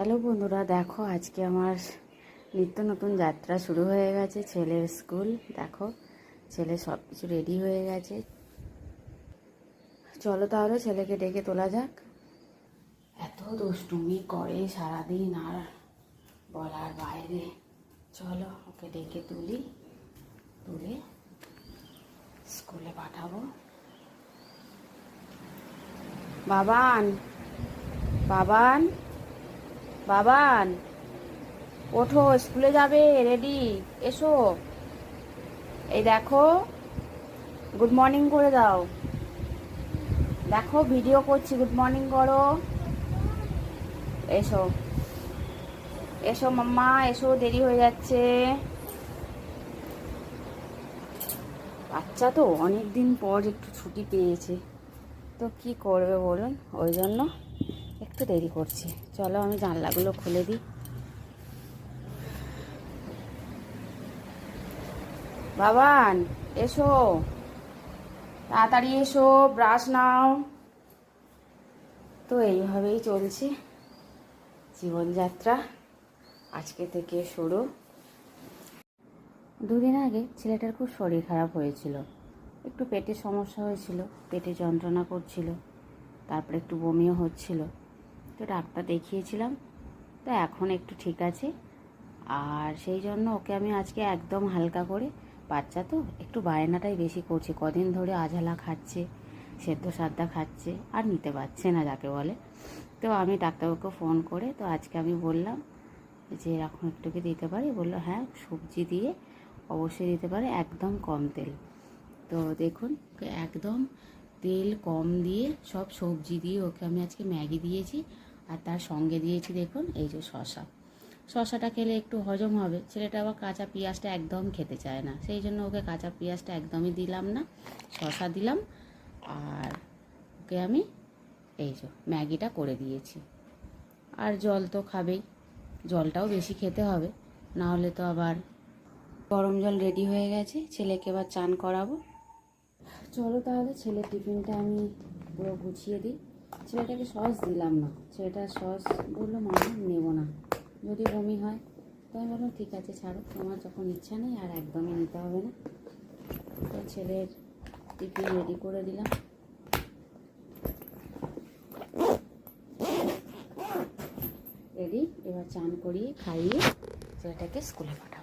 Hello বন্ধুরা, দেখো আজকে আমার নিত্য নতুন যাত্রা শুরু হয়ে গেছে, ছেলের স্কুল। দেখো, ছেলে সব কিছু রেডি হয়ে গেছে। চলো তাহলে ছেলেকে ডেকে তোলা যাক। এত দুষ্টুমি করে সারাদিন আর বলার বাইরে। চলো, ওকে ডেকে তুলি, তুলে স্কুলে পাঠাবো। বাবান বাবান। বাবান, ওঠো, স্কুলে যাবে, রেডি, এসো। এই দেখো, গুড মর্নিং করে দাও। দেখো, ভিডিও করছি, গুড মর্নিং করো। এসো। এসো মাম্মা, এসো, দেরি হয়ে যাচ্ছে। বাচ্চা তো অনেক দিন পর একটু ছুটি পেয়েছে। তো কি করবে বলুন? ওই জন্য একটু দেরি করছি। চলো আমি জানলাগুলো খুলে দিই। বাবান এসো। তাড়াতাড়ি এসো, ব্রাশ নাও। তো এইভাবেই চলছে জীবনযাত্রা আজকে থেকে শুরু। দুদিন আগে ছেলেটার খুব শরীর খারাপ হয়েছিল। একটু পেটের সমস্যা হয়েছিল, পেটে যন্ত্রণা করছিল, তারপরে একটু বমিও হচ্ছিল। তো ডাক্তার দেখিয়েছিলাম। তো এখন একটু ঠিক আছে। আর সেই জন্য ওকে আমি আজকে একদম হালকা করে, বাচ্চা তো একটু বায়নাটাই বেশি করছে, কদিন ধরে আঝালা খাচ্ছে, সেদ্ধ সাদ্দা খাচ্ছে, আর নিতে পারছে না যাকে বলে। তো আমি ডাক্তারবাবুকে ফোন করে তো আজকে আমি বললাম যে, এরকম একটু কি দিতে পারি? বলল হ্যাঁ সবজি দিয়ে অবশ্যই দিতে পারে, একদম কম তেল। তো দেখুন, একদম তেল কম দিয়ে সব সবজি দিয়ে ওকে আমি আজকে ম্যাগি দিয়েছি। আর তার সঙ্গে দিয়েছি দেখুন, এই যে শশা। শশাটা খেলে একটু হজম হবে। ছেলেটা আবার কাঁচা পেঁয়াজটা একদম খেতে চায় না। সেই জন্য ওকে কাঁচা পেঁয়াজটা একদমই দিলাম না। শশা দিলাম। আর ওকে আমি এই যে ম্যাগিটা করে দিয়েছি। আর জল তো খাবেই। জলটাও বেশি খেতে হবে। না হলে তো আবার গরম জল রেডি হয়ে গেছে। ছেলেকে এবার চান করাবো। চলো তাহলে ছেলের টিফিনটা আমি পুরো গুছিয়ে দিই। ছেলেটাকে সস দিলাম না। ছেলেটা সস বলল মামা নেব না। যদি বমি হয়, তো আমি বললাম, ঠিক আছে, ছাড়ো। তোমার যখন ইচ্ছা নেই, আর একদমই নিতে হবে না। তো ছেলের টিফিন রেডি করে দিলাম। রেডি এবার চান করিয়ে খাইয়ে ছেলেটাকে স্কুলে পাঠাবো।